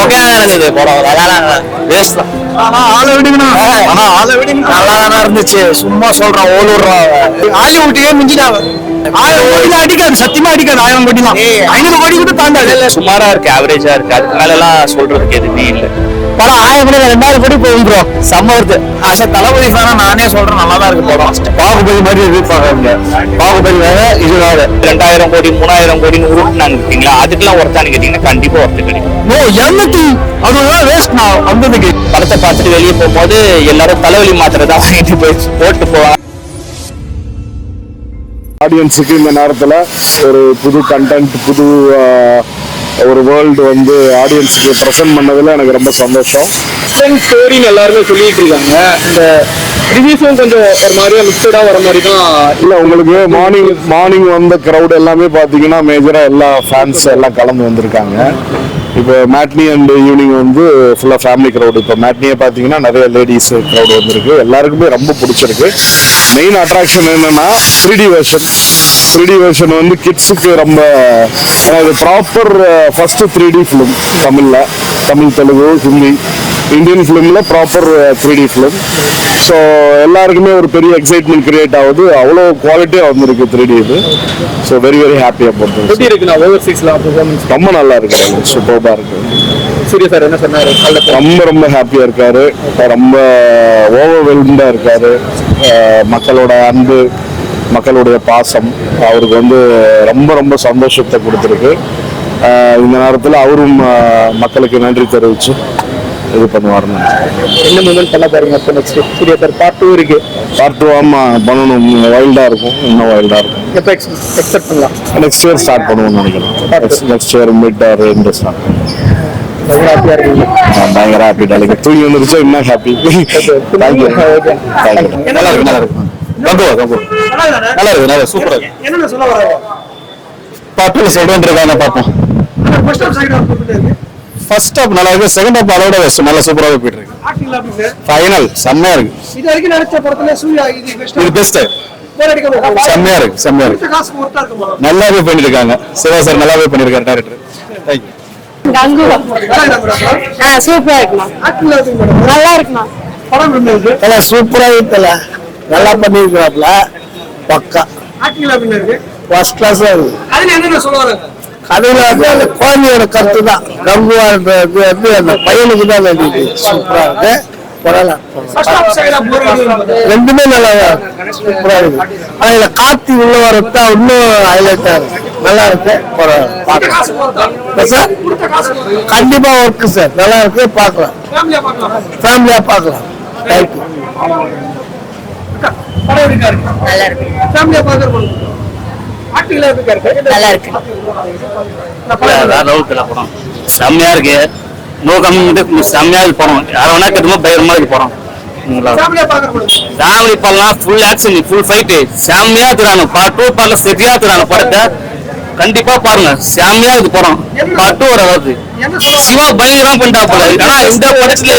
Okay இருந்தது படம் நல்லா வேஸ்ட் தான். ஆனா ஆளை விடுங்கண்ணா. ஆனா ஆளை விடுங்க. நல்லா தானே இருந்துச்சு. சும்மா சொல்றான் ஓலுறான் ஹாலிவுட்டையே மிஞ்சிட்டாங்க ஆயிரம் கோடி தான் அடிக்காது. சத்தியமா அடிக்காது. ஆயிரம் கோடி தான். ஐநூறு கோடி கூட தாண்டாது. சுமாரா இருக்கு. ஆவரேஜா இருக்கு. அதுக்கு மேல எல்லாம் சொல்றதுக்கு எதுவுமே இல்ல. படம் ஆயிரம் கோடி ரெண்டாயிரம் கோடி போகும் ப்ரோ செம்ம வருது. ஆசை தளபதி ஃபேனா நானே சொல்றேன் நல்லா தான் இருக்கு படம். பாகுபலி மாதிரி எதிர்பார்க்கறீங்க பாகுபலி வேற இது வேற ரெண்டாயிரம் கோடி மூணாயிரம் கோடி உருட்டுனாங்க இருக்கீங்களா? அதுக்கெல்லாம் ஒருத்தான்னு கேட்டீங்கன்னா கண்டிப்பா ஒருத்து கிடைக்கும். ஓ எண்ணூத்தி அதுதான் வேஸ்ட் நான் வந்ததுக்கு. படத்தை பார்த்துட்டு வெளியே போகும்போது எல்லாரும் தலைவலி மாத்திரை தான் வாங்கிட்டு போய் போட்டு போவாங்க. ஆடியன்ஸுக்கு இந்த நேரத்தில் ஒரு புது கண்டென்ட் புது ஒரு வேர்ல்டு வந்து ஆடியன்ஸுக்கு ப்ரெசென்ட் பண்ணதில் எனக்கு ரொம்ப சந்தோஷம். ஸ்டோரின்னு எல்லாருமே சொல்லிட்டு இருக்காங்க. இந்த ரிவ்யூஸும் கொஞ்சம் ஒரு மாதிரியா மிக்சடா வர மாதிரி தான் இல்லை உங்களுக்கு மார்னிங் மார்னிங் வந்த க்ரௌட் எல்லாமே பார்த்தீங்கன்னா மேஜராக எல்லா ஃபேன்ஸ் எல்லாம் கலந்து வந்திருக்காங்க. இப்போ மேட்னி அண்ட் ஈவினிங் வந்து ஃபுல்லாக ஃபேமிலி க்ரௌடு இப்போ மேட்னியே பார்த்தீங்கன்னா நிறைய லேடிஸ் க்ரௌட் வந்திருக்கு. எல்லாருக்குமே ரொம்ப பிடிச்சிருக்கு. மெயின் அட்ராக்ஷன் என்னன்னா three D version three D version வந்து கிட்ஸுக்கு ரொம்ப அதாவது proper first three D film தமிழில் தமிழ் தெலுங்கு ஹிந்தி இந்தியன் ஃபிலிமில் proper three D film so எல்லாருக்குமே ஒரு பெரிய எக்ஸைட்மெண்ட் கிரியேட் ஆகுது. அவ்வளோ குவாலிட்டியாக வந்திருக்கு த்ரீ டி இது. ஸோ வெரி வெரி ஹாப்பியாக போகிறது எப்படி இருக்குண்ணா ஓவர்சீஸ்லாம் ரொம்ப நல்லா இருக்கு. சூப்பராக இருக்கு. சூரிய சார் என்ன சொன்னாரு? ரொம்ப ரொம்ப ஹாப்பியாக இருக்காரு. ரொம்ப ஓவர்வெல்ம்டாக இருக்காரு. மக்களோட அன்பு மக்களுடைய பாசம் அவருக்கு வந்து ரொம்ப ரொம்ப சந்தோஷத்தை கொடுத்துருக்கு. இந்த நேரத்தில் அவரும் மக்களுக்கு நன்றி தெரிவித்து இது பண்ணுவாருன்னு என்ன மூமெண்ட் பண்ண பாருங்க அப்போ next Suriya sir part two இருக்கு. பார்ட் டூ ஆமாம் பண்ணணும். வைல்டாக இருக்கும். இன்னும் வைல்டாக இருக்கும். எப்போ எக்ஸ்பெக்ட் பண்ணலாம்? நெக்ஸ்ட் இயர் ஸ்டார்ட் பண்ணுவோம்னு நினைக்கிறேன். Next year mid or end start ரொம்ப ஹாப்பியா இருக்கீங்க. பயங்கர ஹாப்பி டாலிங்க தூங்கி வந்துருச்சு? இன்னும் ஹாப்பி தேங்க்யூ Okay. தேங்க்யூ நல்லா இருக்கு நல்லா இருக்கு. தம்பு தம்பு நல்லா இருக்கு நல்லா சூப்பரா இருக்கு. என்ன சொல்ல பாட்டுல ஃபர்ஸ்ட் செகண்ட் ஹாப் நல்லா இருக்கு. செகண்ட் ஹாப் அளவோட பெஸ்ட் நல்லா சூப்பராகவே போயிட்டு இருக்கு. ஃபைனல் செம்மையா இருக்கு. இது வரைக்கும் நடிச்ச படத்துல சூர்யா இது பெஸ்ட் இது பெஸ்ட் பேர் அடிக்க மாட்டாங்க செம்மையா இருக்கு செம்மையா நல்லாவே பண்ணிருக்காங்க சிவா சார் நல்லாவே பண்ணிருக்காரு டேரக்டர் தேங்க்யூ சூப்பரா இருக்குமா? நல்லா இருக்குமா? படம் சூப்பரா இருக்குல்ல நல்லா பண்ணிருக்கிறாப்ல பக்கா. ஃபர்ஸ்ட் கிளாஸா இருக்கு? அதுல வந்து அந்த குழந்தையோட கருத்து தான். கங்குவான்றது வந்து அந்த பையனுக்கு தான் வேண்டியது சூப்பரா இருக்கு. ரெண்டுமே நல்லா சூப்பரா இருக்கு. ஆனா இதுல கார்த்தி உள்ள வரதா இன்னும் ஹைலைட்டா இருக்கு. நல்லா இருக்கு. சார்? கண்டிப்பா ஒர்க்கு சார் நல்லா இருக்கு. பார்க்கலாம். ஃபேமிலியா பார்க்கலாம். தேங்க்யூ படம் எப்படி இருக்கு? நல்லா இருக்கு? ஃபேமிலியா ஆக்டிங்ல எப்படி இருக்கு? நல்லா இருக்கு படம். செம்மையா இருக்கு. நோ கம்மி செம்மையா இருக்கு படம். யாரை வேணா கட்டுமோ பயங்கரமா இருக்கு படம். ஃபேமிலி படம்லாம் ஃபுல் ஆக்ஷன் ஃபுல் ஃபைட்டு செம்மையா இருக்கிறாங்க பார்ட் டூ பார்ட்ல சரியா இருக்கிறாங்க படத்தை. கண்டிப்பா பாருங்க. செம்மையா இருக்கு படம். பார்ட் டூ வர வருது என்ன சொல்ல சிவா பயங்கரமா பண்ணிட்டாப்புல. ஆனா இந்த படத்துல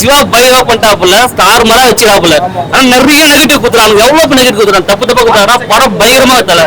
சிவா பயங்கரமா பண்ணிட்டாப்புல. ஸ்டார் மரா வச்சிடாப்புல ஆனா நிறைய நெகட்டிவ் குத்துறாங்க எவ்வளவு நெகட்டிவ் குத்துறாங்க தப்பு தப்பா குத்துறாங்க படம் பயங்கரமா தல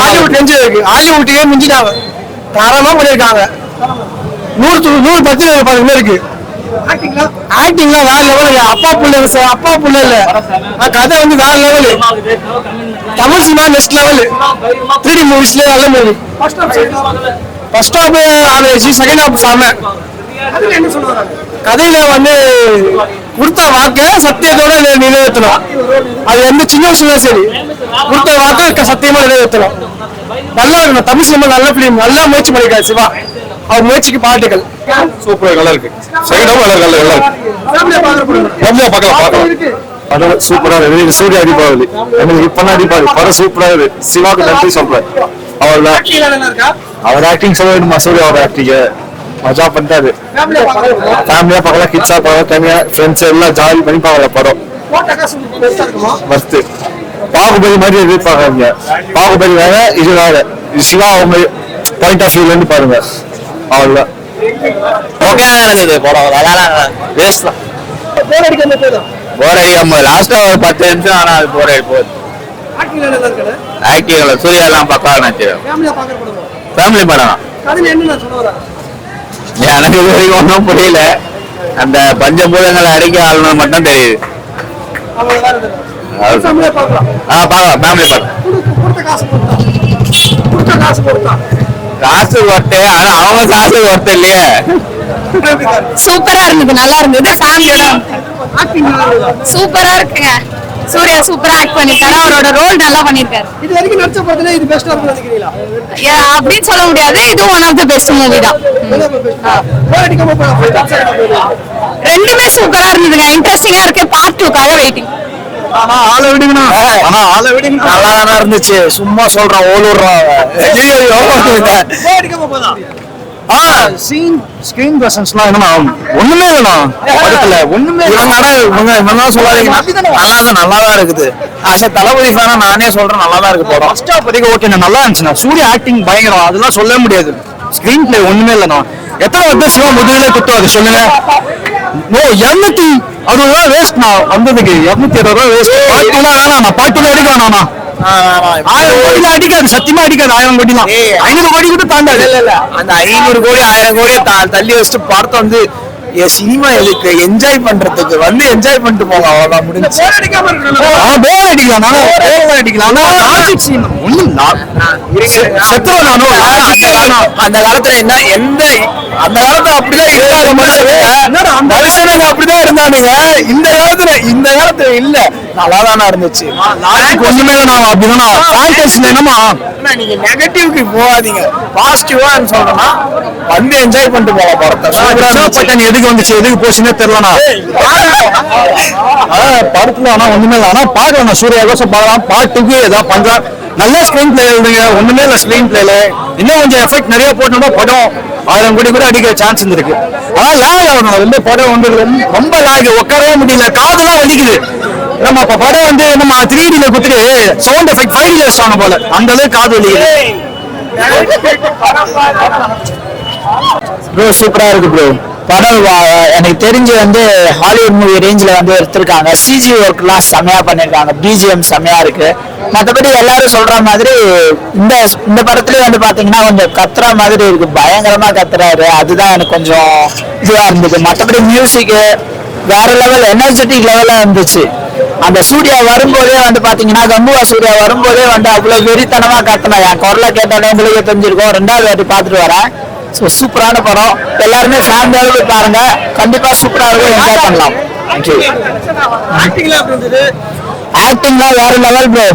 ஹாலிவுட் ஹாலிவுட்டையே மிஞ்சிட்டாங்க தரமா பண்ணிருக்காங்க நூறு நூறு பத்து பதினொன்று இருக்கு. ஆக்டிங்லாம் வேற லெவல் அப்பா புள்ள அப்பா புள்ள இல்ல. கதை வந்து வேற level Tamil cinema next level three D மூவிஸ்ல நல்ல movie first half average second half சாம. கதையில வந்து கொடுத்த வாக்க சத்தியத்தோட நிறைவேற்றணும் அது எந்த சின்ன விஷயம் சரி. கொடுத்த வாக்க சத்தியமா நிறைவேற்றணும் நல்லா இருக்கணும். தமிழ் சினிமா நல்ல பிலிம் நல்லா முயற்சி பண்ணிருக்காரு சிவா. அவர் முயற்சிக்கு பாட்டுகள் சூப்பராக நல்லா இருக்கு. செகண்ட் ஹாஃப் நல்லா இருக்கு நல்லா இருக்கு. பார்க்கலாம். பார்க்கலாம் படம் சூப்பரா இருக்கு. சூர்யா தீபாவளி எனக்கு இப்ப தீபாவளி படம் சூப்பரா இருக்கு. சிவாக்கு நன்றி சொல்றேன். அவ்வளவுதான் அவர் ஆக்டிங் சொல்ல வேணுமா சூர்யா அவர் ஆக்டிங் மஜா பண்ணிட்டாரு. ஃபேமிலியா பார்க்கலாம் கிட்ஸா பார்க்கலாம் தனியா ஃப்ரெண்ட்ஸ் எல்லாம் ஜாலி பண்ணி பார்க்கலாம் படம். மஸ்து பாகுபலி மாதிரி எதிர்பார்க்காதீங்க. பாகுபலி வேற இது வேற. இது சிவா அவங்க பாயிண்ட் ஆஃப் வியூல இருந்து பாருங்க. அவ்வளவுதான். ஓகே இருந்தது படம். நல்லா வேஸ்ட் தான். போர் அடிக்காம லாஸ்டா ஒரு பத்து நிமிஷம் ஆனா அது போர் அடி போகுது. ஆக்டிவ்ல சூர்யா எல்லாம் பக்கா நினைச்சு. படம். ஃபேமிலி படம் எனக்கு இது வரைக்கும் ஒன்றும் புரியல. அந்த பஞ்சபூதங்களை அடிக்க ஆளுநர் மட்டும் தெரியுது. ஆ பார்க்கலாம். ஃபேமிலி கொடுத்த காசு ஒருத்தே ஆனா அவங்க காசு ஒருத்தர் இல்லையே. சூப்பரா இருந்தது. நல்லா இருந்தது. ஃபேமிலியோட சூப்பரா இருக்குங்க. சூர்யா சூப்பரா ஆக்ட் பண்ணிருக்காரு. அவரோட ரோல் நல்லா பண்ணிருக்காரு. இது வரைக்கும் நடிச்ச படத்துல இது பெஸ்டா இருக்கும் நினைக்கிறீங்களா? அப்படின்னு சொல்ல முடியாது. இதுவும் one of the best movie தான். ரெண்டுமே சூப்பரா இருந்ததுங்க. இன்ட்ரெஸ்டிங்கா இருக்கு. பார்ட் டூக்காக வெயிட்டிங் ஆனா ஆளை விடுங்கண்ணா. ஆனா ஆளை விடுங்க நல்லா இருந்துச்சு. சும்மா சொல்றான் போதா ஆ சீன் ஸ்கிரீன் பிரசன்ஸ்லாம் என்னன்னா ஒண்ணுமே இல்லைண்ணா படத்துல ஒண்ணுமே இவங்க ஆனா இவங்க சொல்லாதீங்க. நல்லா நல்லா தான் இருக்குது. ஆஸ் தளபதி ஃபேனா நானே சொல்றேன் நல்லா தான் இருக்கு படம். ஃபர்ஸ்ட் வரைக்கும் ஓகே நல்லா இருந்துச்சுண்ணா. சூர்யா ஆக்டிங் பயங்கரம். அதெல்லாம் சொல்லவே முடியாது. ஸ்கிரீன் பிளே ஒண்ணுமே இல்லைண்ணா. எத்தனை வருஷம் சிவா முதுகிலே குத்துவாரு சொல்லுங்க? ஓ இருநூத்தி அறுபது ரூபா வேஸ்ட்ண்ணா வந்ததுக்கு இருநூத்தி அறுபது ரூபா வேஸ்ட் பாட்டிலாம் வேணாண்ணா பாட்டில எடுக்க வேணாண்ணா ஆயிரம் கோடிலாம் அடிக்காது சத்தியமா அடிக்காது ஆயிரம் கோடிலாம் ஐநூறு கோடி கூட தாண்டாது. இல்ல இல்ல அந்த ஐநூறு கோடி ஆயிரம் கோடியை தள்ளி வச்சுட்டு படத்தை வந்து சினிமா எதுக்கு என்ஜாய் பண்றதுக்கு வந்து என்ஜாய் பண்ணிட்டு போங்க அவ்வளவுதான் முடிஞ்சு bore அடிக்கலாம் bore அடிக்கலாம். ஒண்ணும் நானும். அந்த காலத்துல என்ன எந்த அந்த காலத்துல அப்படிதான் மனுஷனுங்க அப்படிதான் இருந்தானுங்க இந்த காலத்துல இந்த காலத்துல இல்ல. நல்லா தானே இருந்துச்சு ஒண்ணுமே நான் அப்படிதான்? ஃபேண்டஸில என்னமா நீங்க நெகட்டிவ்க்கு போகாதீங்க. பாசிட்டிவா சொல்றேன்னா வந்து என்ஜாய் பண்ணிட்டு போகலாம் படத்தை எதுக்கு வந்துச்சு? எதுக்கு போச்சுன்னே தெரியலண்ணா. ஆ, படத்துல ஆனா ஒண்ணுமே இல்லை. ஆனா பாக்கலாம் சூர்யா கோசம் பார்க்கலாம். பாட்டுக்கு ஏதாவது பண்றான் நல்ல ஸ்கிரீன் பிளே எழுதுங்க. ஒண்ணுமே இல்லை ஸ்கிரீன் பிளேல இன்னும் கொஞ்சம் எஃபெக்ட் நிறைய போட்டோம்னா படம் ஆயிரம் கோடி கூட அடிக்க சான்ஸ் இருந்திருக்கு ஆனா லேக் ஆகணும் ரொம்ப படம் வந்து ரொம்ப- லேக் கேட்கவே முடியல. காதெல்லாம் வலிக்குது. நம்ம இப்ப படம் வந்து நம்ம த்ரீ டில குத்துட்டு சவுண்ட் எஃபெக்ட் ஃபைவ் டில வச்சாங்க போல. அந்த அளவுக்கு காது வலிக்குது. ப்ரோ சூப்பரா இருக்கு ப்ரோ படம் எனக்கு தெரிஞ்சு வந்து ஹாலிவுட் மூவி ரேஞ்சில் வந்து எடுத்திருக்காங்க. சிஜி ஒர்க்லாம் செம்மையாக பண்ணியிருக்காங்க பிஜிஎம் செம்மையாக இருக்கு. மற்றபடி எல்லாரும் சொல்ற மாதிரி இந்த இந்த படத்துலேயே வந்து பார்த்தீங்கன்னா கொஞ்சம் கத்துற மாதிரி இருக்கு. பயங்கரமாக கத்துறாரு. அதுதான் எனக்கு கொஞ்சம் இதுவாக இருந்தது. மற்றபடி மியூசிக்கு வேற லெவல் எனர்ஜெட்டிக் லெவலா இருந்துச்சு. அந்த சூர்யா வரும்போதே வந்து பாத்தீங்கன்னா கம்புவா சூர்யா வரும்போதே வந்து அவ்வளவு வெறித்தனமா கத்தணும் என் குரலை கேட்டாலே உங்களுக்கு தெரிஞ்சிருக்கும். ரெண்டாவது வாட்டி பார்த்துட்டு வரேன். ஸோ சூப்பரான படம். எல்லாருமே ஃபேமிலியோட போய் பாருங்க. கண்டிப்பா சூப்பரா இருக்கும். என்ஜாய் பண்ணலாம். ஆக்டிங்லாம் வேற லெவல் ப்ரோ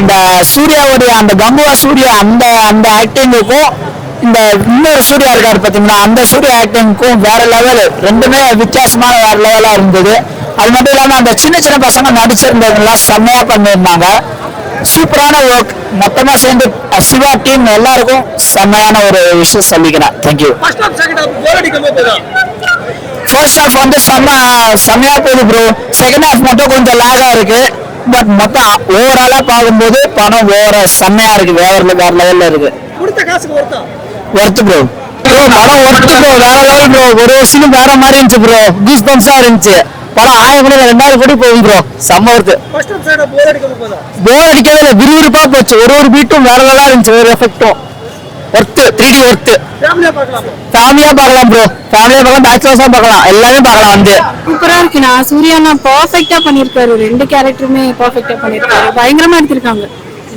அந்த சூர்யாவுடைய அந்த கம்புவா சூர்யா அந்த அந்த ஆக்டிங்குக்கும் இந்த இன்னொரு சூர்யா இருக்காரு பாத்தீங்களா? அந்த சூர்யா ஆக்டிங்க்கும் வேற லெவல் ரெண்டுமே வித்தியாசமான வேற லெவலா இருந்தது. அது மட்டும் இல்லாம அந்த சின்ன சின்ன பசங்க நடிச்சிருந்ததுலாம் செம்மையா பண்ணியிருந்தாங்க. சூப்பரான ஒர்க் மொத்தமா சேர்ந்து சிவா டீம் எல்லாருக்கும் செம்மையான ஒரு விஷயம் சொல்லிக்கிறேன். தேங்க்யூ ஃபர்ஸ்ட் ஹாஃப் வந்து செம்ம செம்மையா போகுது ப்ரோ செகண்ட் ஹாஃப் மட்டும் கொஞ்சம் லேகா இருக்கு. பட் மொத்தம் ஓவராலா பார்க்கும்போது படம் ஓவரா செம்மையா இருக்கு. வேற வேற லெவல்ல இருக்கு. கொடுத்த காசுக்கு ஒருத்தா ப்ரோ ப்ரோ படம் ஒர்த்து ப்ரோ வேற லெவல் ப்ரோ ஒரு ஒரு சீனும் வேற மாதிரி இருந்துச்சு ப்ரோ கீஸ் பம்ஸா இருந்துச்சு. படம் ஆயிரம் கூட ரெண்டாயிரம் கோடி போகுது ப்ரோ செம்ம ஒர்த்து போர் அடிக்காம போதா போர் அடிக்காத இல்ல. விறுவிறுப்பா போச்சு. ஒரு ஒரு பீட்டும் வேற லெவலா இருந்துச்சு. ஒரு எஃபெக்டும் ஒர்த்து த்ரீ டி ஒர்த்து ஃபேமிலியா பார்க்கலாமா ப்ரோ ஃபேமிலியா பார்க்கலாம் பேச்சுலர்ஸா பார்க்கலாம் எல்லாமே பார்க்கலாம் வந்து. சூப்பரா சூர்யா நான் பர்ஃபெக்டா பண்ணிருக்காரு ரெண்டு கேரக்டருமே பர்ஃபெக்டா பண்ணிருக்காரு பயங்கரமா எடுத்திருக்காங்க.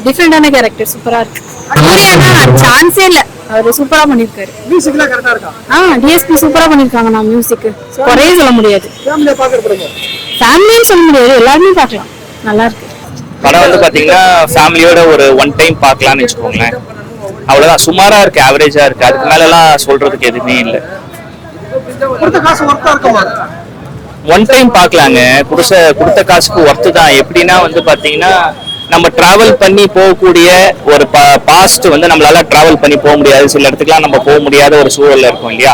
டிஃப்ரெண்டான கேரக்டர் சூப்பரா இருக்கு. சூர்யானா சான்ஸே இல்ல. அவரு சூப்பரா பண்ணிருக்காரு. மியூசிக்லாம் கரெக்டா இருக்கா? ஆ டிஎஸ்பி சூப்பரா பண்ணிருக்காங்க நான் மியூசிக் குறைய சொல்ல முடியாது. ஃபேமிலியா பார்க்கற படங்க ஃபேமிலியும் சொல்ல முடியாது எல்லாருமே பார்க்கலாம். நல்லா இருக்கு. படம் வந்து பாத்தீங்கன்னா ஃபேமிலியோட ஒரு ஒன் டைம் பார்க்கலாம்னு வச்சுக்கோங்களேன். அவ்வளவுதான். சுமாரா இருக்கு ஆவரேஜா இருக்கு. அதுக்கு மேல எல்லாம் சொல்றதுக்கு எதுவுமே இல்லை. ஒன் டைம் பார்க்கலாங்க. குடிச கொடுத்த காசுக்கு ஒர்த்து தான். எப்படின்னா வந்து பாத்தீங்கன்னா நம்ம டிராவல் பண்ணி போகக்கூடிய ஒரு பாஸ்ட் வந்து நம்மளால டிராவல் பண்ணி போக முடியாது. சில இடத்துக்குலாம் நம்ம போக முடியாத ஒரு சூழல்ல இருக்கும் இல்லையா?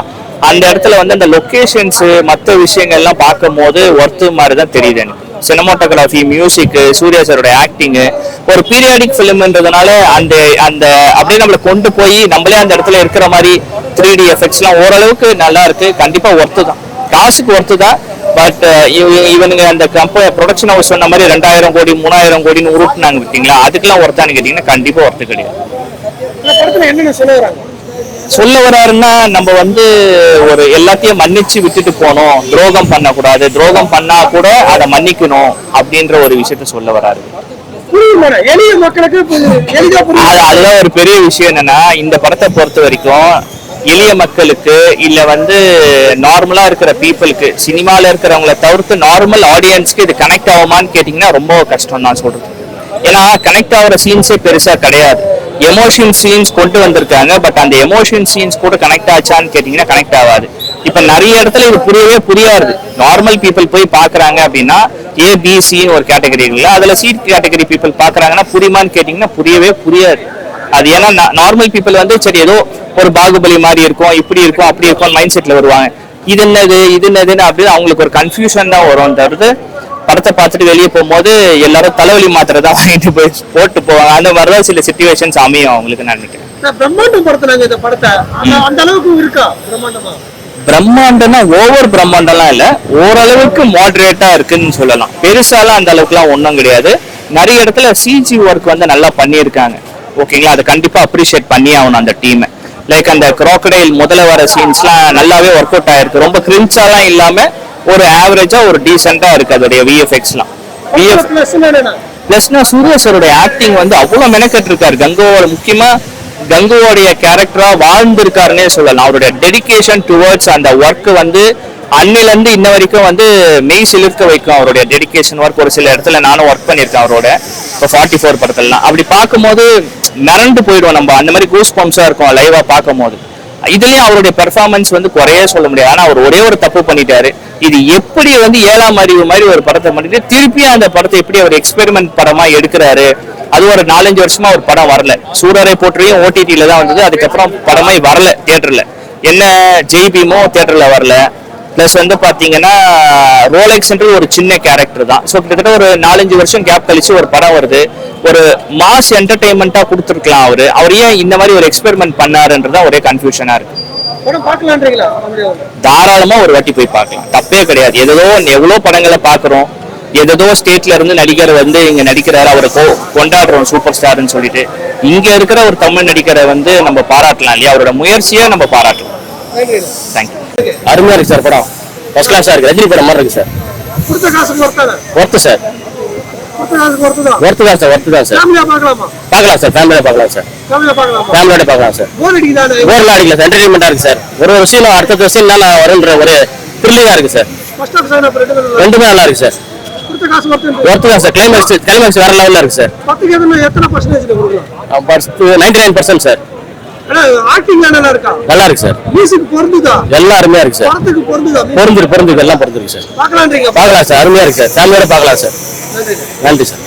அந்த இடத்துல வந்து அந்த லொக்கேஷன்ஸ் மற்ற விஷயங்கள் எல்லாம் பார்க்கும் போது ஒர்த்து மாதிரி தான் தெரியுது எனக்கு. சினிமாட்டோகிராஃபி மியூசிக் சூர்யா சாரோட ஆக்டிங் ஒரு பீரியாடிக் ஃபிலிம்ன்றதுனால அந்த அந்த அப்படியே நம்மளை கொண்டு போய் நம்மளே அந்த இடத்துல இருக்கிற மாதிரி த்ரீ டி எஃபெக்ட்ஸ்லாம் ஓரளவுக்கு நல்லா இருக்கு. கண்டிப்பா ஒர்த்து தான். காசுக்கு ஒர்த்து தான். பட் இவனுங்க அந்த கம்பெனி ப்ரொடக்ஷன் ஹவுஸ் சொன்ன மாதிரி ரெண்டாயிரம் கோடி மூணாயிரம் கோடின்னு உருட்டுனாங்க பார்த்தீங்களா? அதுக்கெல்லாம் ஒர்த்தான்னு கேட்டிங்கன்னா கண்டிப்பா ஒர்த்து கிடையாது. சொல்ல வராருன்னா நம்ம வந்து ஒரு எல்லாத்தையும் மன்னிச்சு விட்டுட்டு போகணும். துரோகம் பண்ணக்கூடாது. துரோகம் பண்ணா கூட அதை மன்னிக்கணும் அப்படின்ற ஒரு விஷயத்த சொல்ல வராரு. புரியுது எளிய மக்களுக்கு புரியுது. எளிதா புரியுது. அது அதுதான் ஒரு பெரிய விஷயம் என்னன்னா இந்த படத்தை பொறுத்த வரைக்கும் எளிய மக்களுக்கு இல்ல வந்து நார்மலா இருக்கிற பீப்புளுக்கு சினிமால இருக்கிறவங்கள தவிர்த்து நார்மல் ஆடியன்ஸ்க்கு இது கனெக்ட் ஆகுமான்னு கேட்டீங்கன்னா ரொம்ப கஷ்டம் தான் சொல்றது ஏன்னா கனெக்ட் ஆகுற சீன்ஸே பெருசா கிடையாது. எமோஷன் சீன்ஸ் கொண்டு வந்திருக்காங்க பட் அந்த எமோஷன் சீன்ஸ் கூட கனெக்ட் ஆச்சான்னு கேட்டீங்கன்னா கனெக்ட் ஆகாது. இப்ப நிறைய இடத்துல இது புரியவே புரியாது. நார்மல் பீப்புள் போய் பாக்குறாங்க அப்படின்னா ஏபிசின்னு ஒரு கேட்டகரி இல்லை அதுல சி கேட்டகரி பீப்புள் பாக்குறாங்கன்னா புரியுமான்னு கேட்டீங்கன்னா புரியவே புரியாது. அது ஏன்னா நார்மல் பீப்புள் வந்து சரி ஏதோ ஒரு பாகுபலி மாதிரி இருக்கும் இப்படி இருக்கும் அப்படி இருக்கும் மைண்ட் செட்ல வருவாங்க. இது என்னது இது என்னதுன்னு அப்படி அவங்களுக்கு ஒரு கன்ஃபியூஷன் தான் வரும். தவிர்த்து படத்தை பார்த்துட்டு வெளியே போகும்போது எல்லாரும் தலைவலி மாத்திரை தான் வாங்கிட்டு போய் போட்டு போவாங்க. அந்த மாதிரி தான் சில சுச்சுவேஷன்ஸ் அமையும் அவங்களுக்கு நான் நினைக்கிறேன். நான் பிரம்மாண்டம் படுத்துனாங்க இந்த படத்தை அந்த- அந்த அளவுக்கு இருக்கா பிரம்மாண்டமா? பிரம்மாண்டம்னா ஓவர் பிரம்மாண்டம்லாம் இல்ல. ஓரளவுக்கு மாடரேட்டா இருக்குன்னு சொல்லலாம். பெருசாலாம் அந்த அளவுக்குலாம் ஒன்றும் கிடையாது. நிறைய இடத்துல சிஜி ஒர்க் வந்து நல்லா பண்ணியிருக்காங்க. ஓகேங்களா அதை கண்டிப்பா அப்ரிஷியேட் பண்ணி ஆகணும் அந்த டீமை லைக் அந்த crocodile முதல்ல வர சீன்ஸ்லாம் நல்லாவே ஒர்க் அவுட் ஆயிருக்கு. ரொம்ப கிரிஞ்சாலாம் இல்லாம ஒரு ஆவரேஜா ஒரு டீசெண்டா இருக்கு அதோடைய விஎஃப்எக்ஸ்லாம் விஎஃப் பிளஸ்னா சூர்யா சாரோட ஆக்டிங் வந்து அவ்வளவு மெனக்கெட்டு இருக்காரு கங்குவோட முக்கியமா கங்குவோடைய கேரக்டரா வாழ்ந்திருக்காருன்னே சொல்லலாம். அவருடைய டெடிகேஷன் டுவர்ட்ஸ் அந்த ஒர்க் வந்து அன்னிலேருந்து இன்ன வரைக்கும் வந்து மெய் சிலிர்க்க வைக்கும் அவருடைய டெடிகேஷன் ஒர்க் ஒரு சில இடத்துல நானும் ஒர்க் பண்ணியிருக்கேன் அவரோட. இப்போ ஃபார்ட்டி ஃபோர் படத்துலலாம். அப்படி பார்க்கும்போது மிரண்டு போயிடுவோம் நம்ம. அந்த மாதிரி கூஸ் பம்ப்ஸாக இருக்கும் லைவாக பார்க்கும்போது. இதுலேயும் அவருடைய பெர்ஃபார்மன்ஸ் வந்து குறையே சொல்ல முடியாது. ஆனால் அவர் ஒரே ஒரு தப்பு பண்ணிட்டாரு. இது எப்படி வந்து ஏழாம் அறிவு மாதிரி ஒரு படத்தை பண்ணிட்டு திருப்பியும் அந்த படத்தை எப்படி அவர் எக்ஸ்பெரிமெண்ட் படமா எடுக்கிறாரு? அது ஒரு நாலஞ்சு வருஷமா ஒரு படம் வரல. சூரரை போற்றியும் ஓடிடியில தான் வந்தது. அதுக்கப்புறம் படமே வரல தியேட்டர்ல என்ன ஜெய் பீமோ தியேட்டர்ல வரல. பிளஸ் வந்து பாத்தீங்கன்னா ரோலெக்ஸ்ன்றது ஒரு சின்ன கேரக்டர் தான். ஸோ கிட்டத்தட்ட ஒரு நாலஞ்சு வருஷம் கேப் கழிச்சு ஒரு படம் வருது. ஒரு மாஸ் என்டர்டைன்மெண்ட்டா கொடுத்துருக்கலாம் அவரு. அவர் ஏன் இந்த மாதிரி ஒரு எக்ஸ்பெரிமெண்ட் பண்ணாருன்றது தான் ஒரே கன்ஃபியூஷனா இருக்கு. தாராளமா ஒரு வாட்டி போய் பார்க்கலாம். தப்பே கிடையாது. ஏதோ எவ்வளோ படங்களை பார்க்குறோம். ஏதோ ஸ்டேட்ல இருந்து நடிகர் வந்து இங்க நடிக்கிறாரு. அவரை கொண்டாடுறோம் சூப்பர் ஸ்டார்னு சொல்லிட்டு. இங்க இருக்கிற ஒரு தமிழ் நடிகரை வந்து நம்ம பாராட்டலாம் இல்லையா? அவரோட முயற்சியை நம்ம பாராட்டலாம். தேங்க்யூ அருமையா இருக்கு சார் படம். ஃபர்ஸ்ட் கிளாஸா இருக்கு. ரஜினி படம் மாதிரி இருக்கு சார். கொடுத்த காசுக்கு ஒர்த்து சார். ஒருத்து தான்? சார் ஒர்த்து தான் சார். ஃபேமிலியா பார்க்கலாமா? சார் ஃபேமிலியோட பார்க்கலாம் சார். ஃபேமிலியா ஃபேமிலியோட பார்க்கலாம் சார். போர் அடிக்கல சார். என்டர்டைன்மெண்டா இருக்கு சார். ஒரு ஒரு சீன் அடுத்த சீன் நல்லா வரும்ன்ற ஒரு த்ரில்லிங்கா இருக்கு சார். ரெண்டுமே நல்லா இருக்கு சார். ஒர்த்து தான். சார். கிளைமேக்ஸ் கிளைமேக்ஸ் வேற லெவல்ல இருக்கு சார். கொடுக்கலாம்? Ninety nine percent sir. நல்லா இருக்கா? சார் எல்லாம் அருமையா இருக்கு சார் பொருந்துரு பொருந்துருக்கு எல்லாம் பொருந்துருக்கு சார் பார்க்கலாம். சார் அருமையா இருக்கு சார் ஃபேமிலியோட பார்க்கலாம் சார் நன்றி சார்